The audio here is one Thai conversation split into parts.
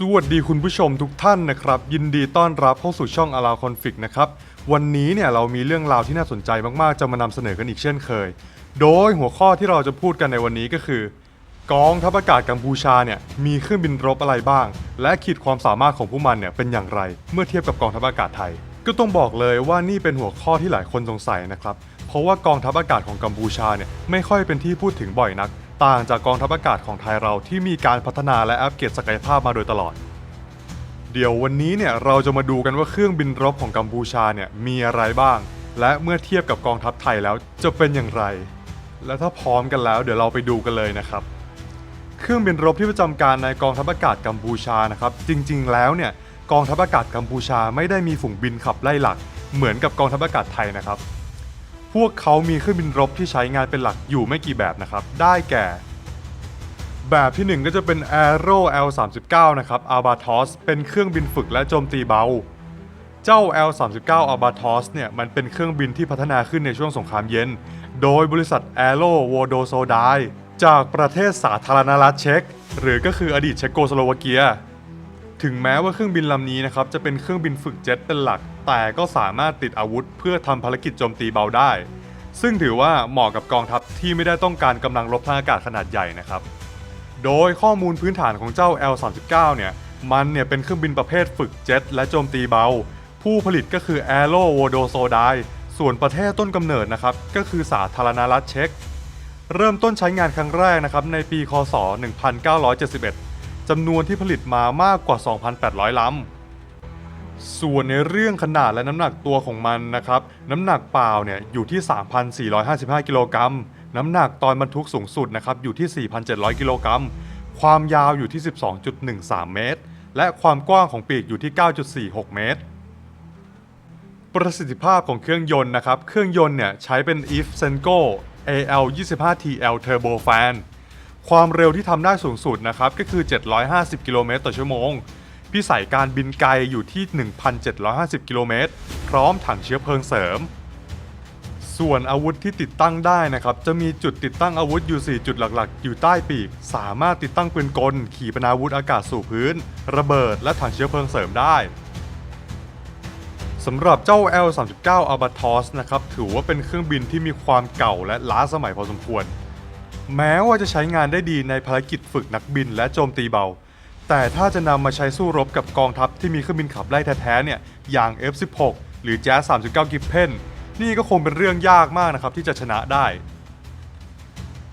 สวัสดีคุณผู้ชมทุกท่านนะครับ ยินดีต้อนรับเข้าสู่ช่อง a l a Config นะครับ วันนี้เนี่ยเรามีเรื่องราวที่น่าสนใจมากๆ จะมานำเสนอกันอีกเช่นเคย โดยหัวข้อที่เราจะพูดกันในวันนี้ก็คือ กองทัพอากาศกัมพูชาเนี่ยมีเครื่องบินรบอะไรบ้าง และขีดความสามารถของพวกมันเนี่ยเป็นอย่างไร เมื่อเทียบกับกองทัพอากาศไทย ก็ต้องบอกเลยว่านี่เป็นหัวข้อที่หลายคนสงสัยนะครับเพราะว่ากองทัพอากาศของกัมพูชาเนี่ยไม่ค่อยเป็นที่พูดถึงบ่อยนัก ต่างจากกองทัพอากาศของไทยเราที่มีการพัฒนาและอัปเกรดศักยภาพมาโดยตลอด เดี๋ยววันนี้เนี่ยเราจะมาดูกันว่าเครื่องบินรบของกัมพูชาเนี่ยมีอะไรบ้าง และเมื่อเทียบกับกองทัพไทยแล้วจะเป็นอย่างไร และถ้าพร้อมกันแล้วเดี๋ยวเราไปดูกันเลยนะครับ เครื่องบินรบที่ประจำการในกองทัพอากาศกัมพูชานะครับ จริง ๆ แล้วเนี่ยกองทัพอากาศกัมพูชาไม่ได้มีฝูงบินขับไล่หลัก เหมือนกับกองทัพอากาศไทยนะครับ พวกเขามีเครื่องบินรบที่ใช้งานเป็นหลักอยู่ไม่กี่แบบนะครับ ได้แก่ แบบที่ 1 ก็จะเป็น Aero L39 นะครับ Albatross เป็นเครื่องบินฝึกและโจมตีเบา เจ้า L39 Albatross เนี่ยมันเป็นเครื่องบินที่พัฒนาขึ้นในช่วงสงครามเย็น โดยบริษัท Aero v o d o s o d i จากประเทศสาธารณรัฐเช็กหรือก็คืออดีตเชโกสโลวาเกีย ถึงแม้ว่าเครื่องบินลำนี้นะครับจะเป็นเครื่องบินฝึกเจ็ตเป็นหลัก แต่ก็สามารถติดอาวุธ เพื่อทำภารกิจโจมตีเบาได้ ซึ่งถือว่าเหมาะกับกองทัพที่ไม่ได้ต้องการกำลังรบทางอากาศขนาดใหญ่นะครับ โดยข้อมูลพื้นฐานของเจ้า L39 เนี่ยมันเนี่ยเป็นเครื่องบินประเภทฝึกเจ็ตและโจมตีเบา ผู้ผลิตก็คือ Aero v o d o s o d i ส่วนประเทศต้นกำเนิดนะครับก็คือสาธารณรัฐเช็กเริ่มต้นใช้งานครั้งแรกนะครับในปี คศ 1971 จำนวนที่ผลิตมามากกว่า 2,800 ลำ ส่วนในเรื่องขนาดและน้ำหนักตัวของมันนะครับ น้ำหนักเปล่าเนี่ยอยู่ที่ 3,455 กิโลกรัม น้ำหนักตอนบรรทุกสูงสุดนะครับอยู่ที่ 4,700 กิโลกรัม ความยาวอยู่ที่ 12.13 เมตร และความกว้างของปีกอยู่ที่ 9.46 เมตร ประสิทธิภาพของเครื่องยนต์นะครับ เครื่องยนต์เนี่ยใช้เป็น if Senko AL 25 TL Turbofan ความเร็วที่ทำได้สูงสุดนะครับก็คือ 750 กิโลเมตรต่อชั่วโมง พิสัยการบินไกลอยู่ที่ 1,750 กิโลเมตร พร้อมถังเชื้อเพลิงเสริม ส่วนอาวุธที่ติดตั้งได้นะครับ จะมีจุดติดตั้งอาวุธอยู่ 4 จุดหลักๆ อยู่ใต้ปีก สามารถติดตั้งปืนกล ขีปนาวุธอากาศสู่พื้น ระเบิด และถังเชื้อเพลิงเสริมได้สำหรับเจ้า L39 Albatross นะครับ ถือว่าเป็นเครื่องบินที่มีความเก่าและล้าสมัยพอสมควร แม้ว่าจะใช้งานได้ดีในภารกิจฝึกนักบินและโจมตีเบา แต่ถ้าจะนำมาใช้สู้รบกับกองทัพที่มีเครื่องบินขับไล่แท้ๆเนี่ยอย่าง F16 หรือ Jazz 39 Gripen นี่ก็คงเป็นเรื่องยากมากนะครับที่จะชนะได้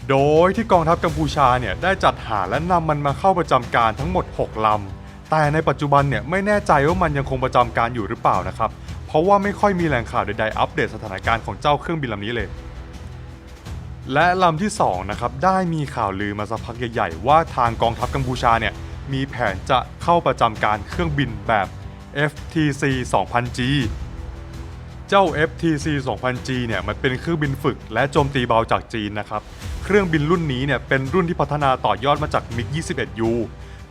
โดยที่กองทัพกัมพูชาเนี่ยได้จัดหาและนำมันมาเข้าประจำการทั้งหมด 6ลำ แต่ในปัจจุบันเนี่ยไม่แน่ใจว่ามันยังคงประจำการอยู่หรือเปล่านะครับ เพราะว่าไม่ค่อยมีแหล่งข่าวใดๆอัปเดตสถานการณ์ของเจ้าเครื่องบินลำนี้เลย และลำที่2นะครับได้มีข่าวลือมาสักพักใหญ่ๆ ว่าทางกองทัพกัมพูชาเนี่ยมีแผนจะเข้าประจำการเครื่องบินแบบ FTC 2000G เจ้า FTC 2000G เนี่ยมันเป็นเครื่องบินฝึกและโจมตีเบาจากจีนนะครับ เครื่องบินรุ่นนี้เนี่ยเป็นรุ่นที่พัฒนาต่อยอดมาจาก MiG-21U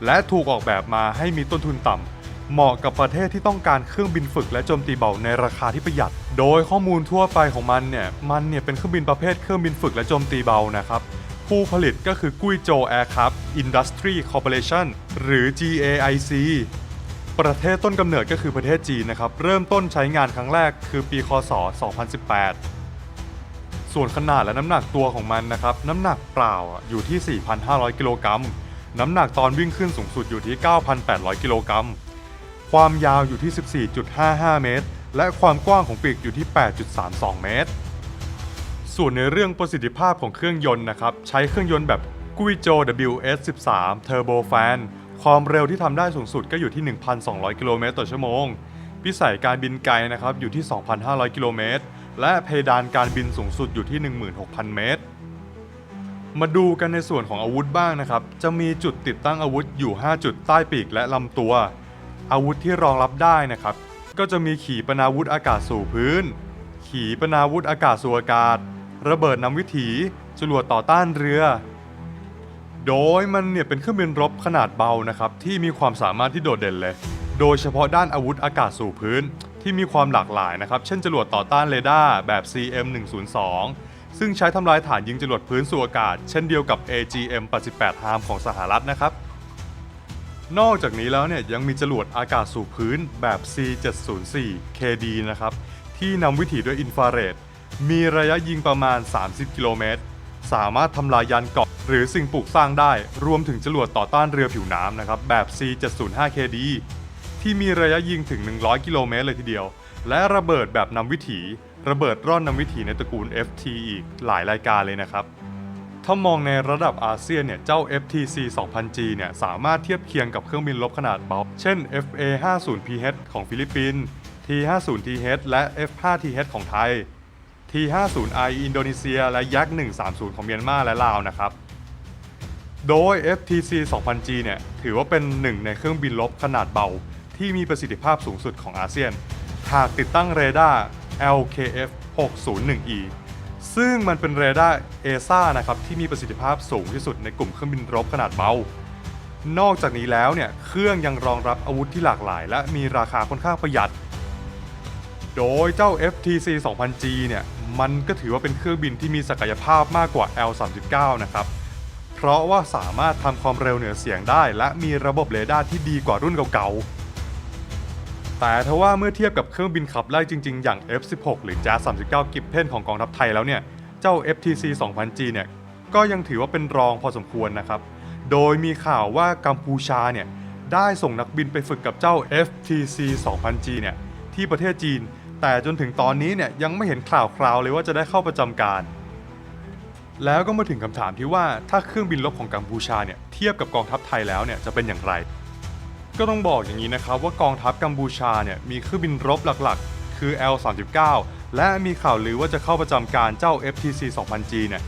และถูกออกแบบมาให้มีต้นทุนต่ำ เหมาะกับประเทศที่ต้องการเครื่องบินฝึกและโจมตีเบาในราคาที่ประหยัด โดยข้อมูลทั่วไปของมันเนี่ย มันเนี่ยเป็นเครื่องบินประเภทเครื่องบินฝึกและโจมตีเบานะครับ ผู้ผลิตก็คือกุ้ยโจ Aircraft Industry Corporation หรือ GAIC ประเทศต้นกำเนิดก็คือประเทศจีนนะครับ เริ่มต้นใช้งานครั้งแรกคือปีคศ 2018 ส่วนขนาดและน้ำหนักตัวของมันนะครับ น้ำหนักเปล่าอะอยู่ที่ 4,500 กิโลกรัม น้ำหนักตอนวิ่งขึ้นสูงสุดอยู่ที่ 9,800 กิโลกรัม ความยาวอยู่ที่ 14.55 เมตร และความกว้างของปีกอยู่ที่ 8.32 เมตร ส่วนในเรื่องประสิทธิภาพของเครื่องยนต์นะครับ ใช้เครื่องยนต์แบบกุยโจ WS13 Turbofan ความเร็วที่ทำได้สูงสุดก็อยู่ที่ 1,200 กิโลเมตรต่อชั่วโมง พิสัยการบินไกลนะครับอยู่ที่ 2,500 กิโลเมตร และเพดานการบินสูงสุดอยู่ที่ 16,000 เมตร มาดูกันในส่วนของอาวุธบ้างนะครับ จะมีจุดติดตั้งอาวุธอยู่ 5 จุดใต้ปีกและลำตัว อาวุธที่รองรับได้นะครับ ก็จะมีขีปนาวุธอากาศสู่พื้น ขีปนาวุธอากาศสู่อากาศ ระเบิดนำวิถีจรวดต่อต้านเรือ โดยมันเนี่ยเป็นเครื่องบินรบขนาดเบานะครับที่มีความสามารถที่โดดเด่นเลย โดยเฉพาะด้านอาวุธอากาศสู่พื้นที่มีความหลากหลายนะครับ เช่นจรวดต่อต้านเรดาร์แบบ CM102 ซึ่งใช้ทำลายฐานยิงจรวดพื้นสู่อากาศ เช่นเดียวกับ AGM-88 HARM ของสหรัฐนะครับ นอกจากนี้แล้วเนี่ยยังมีจรวดอากาศสู่พื้นแบบ C704 KD นะครับ ที่นำวิถีด้วยอินฟราเรด มีระยะยิงประมาณ 30 กิโลเมตร สามารถทำลายยานเกาะหรือสิ่งปลูกสร้างได้ รวมถึงจรวดต่อต้านเรือผิวน้ำนะครับ แบบ C705 KD ที่มีระยะยิงถึง 100 กิโลเมตรเลยทีเดียว และระเบิดแบบนำวิถี ระเบิดร่อนนำวิถีในตระกูล FT อีกหลายรายการเลยนะครับ ถ้ามองในระดับอาเซียนเนี่ย เจ้า FTC 2000G เนี่ย สามารถเทียบเคียงกับเครื่องบินรบขนาดเบาเช่น FA 50PH ของฟิลิปปินส์ T50TH และ F5TH ของไทย T50I อินโดนีเซีย และยักษ์130 ของเมียนมาและลาวนะครับ โดย FTC 2000G เนี่ย ถือว่าเป็นหนึ่งในเครื่องบินรบขนาดเบา ที่มีประสิทธิภาพสูงสุดของอาเซียน หากติดตั้งเรดาร์ LKF 601E ซึ่งมันเป็นเรดาร์เอซ่านะครับที่มีประสิทธิภาพสูงที่สุดในกลุ่มเครื่องบินรบขนาดเบา นอกจากนี้แล้วเนี่ยเครื่องยังรองรับอาวุธที่หลากหลาย และมีราคาค่อนข้างประหยัด โดยเจ้า FTC 2000G เนี่ยมันก็ถือว่าเป็นเครื่องบินที่มีศักยภาพมากกว่า L39 นะครับ เพราะว่าสามารถทำความเร็วเหนือเสียงได้ และมีระบบเรดาร์ที่ดีกว่ารุ่นเก่าๆ แต่ทว่าเมื่อเทียบกับเครื่องบินขับไล่จริงๆ อย่าง F16 หรือ Jazz 39 Gripen ของกองทัพไทยแล้วเนี่ย เจ้า FTC 2000G เนี่ย ก็ยังถือว่าเป็นรองพอสมควรนะครับ โดยมีข่าวว่ากัมพูชาเนี่ย ได้ส่งนักบินไปฝึกกับเจ้า FTC 2000G เนี่ย ที่ประเทศจีน แต่จนถึงตอนนี้เนี่ยยังไม่เห็นข่าวคราวเลยว่าจะได้เข้าประจำการ แล้วก็มาถึงคำถามที่ว่าถ้าเครื่องบินรบของกัมพูชาเนี่ยเทียบกับกองทัพไทยแล้วเนี่ยจะเป็นอย่างไร ก็ต้องบอกอย่างนี้นะครับว่ากองทัพกัมพูชาเนี่ยมีเครื่องบินรบหลักๆ คือ L39 และมีข่าวลือว่าจะเข้าประจำการเจ้า FTC 2000G เนี่ย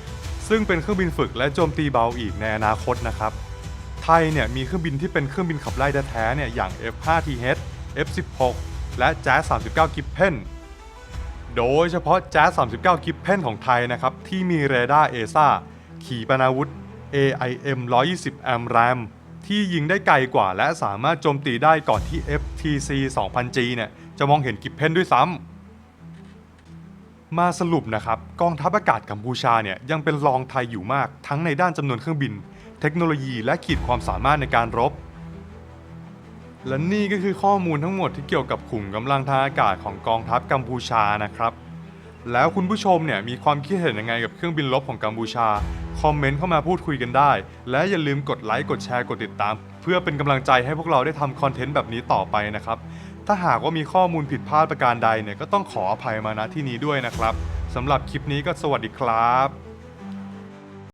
ซึ่งเป็นเครื่องบินฝึกและโจมตีเบาอีกในอนาคตนะครับ ไทยเนี่ยมีเครื่องบินที่เป็นเครื่องบินขับไล่แท้ๆเนี่ยอย่าง F5TH F16 และ Jazz 39 Gripen โดยเฉพาะ Jazz 39 Gripen ของไทยนะครับที่มีเรดาร์เอซ่าขีปนาวุธ AIM 120 a m RAM ที่ยิงได้ไกลกว่า และสามารถโจมตีได้ก่อนที่ FTC 2000G เนี่ยจะมองเห็นกิปเพนด้วยซ้ำมาสรุปนะครับ กองทัพอากาศกัมพูชาเนี่ยยังเป็นรองไทยอยู่มากทั้งในด้านจำนวนเครื่องบิน เทคโนโลยีและขีดความสามารถในการรบ และนี่ก็คือข้อมูลทั้งหมดที่เกี่ยวกับขุมกำลังทางอากาศของกองทัพกัมพูชานะครับ แล้วคุณผู้ชมเนี่ยมีความคิดเห็นยังไงกับเครื่องบินรบของกัมพูชา คอมเมนต์เข้ามาพูดคุยกันได้ และอย่าลืมกดไลค์กดแชร์กดติดตาม เพื่อเป็นกำลังใจให้พวกเราได้ทำคอนเทนต์แบบนี้ต่อไปนะครับ ถ้าหากว่ามีข้อมูลผิดพลาดประการใดเนี่ยก็ต้องขออภัยมาณที่นี้ด้วยนะครับสำหรับคลิปนี้ก็สวัสดีครับ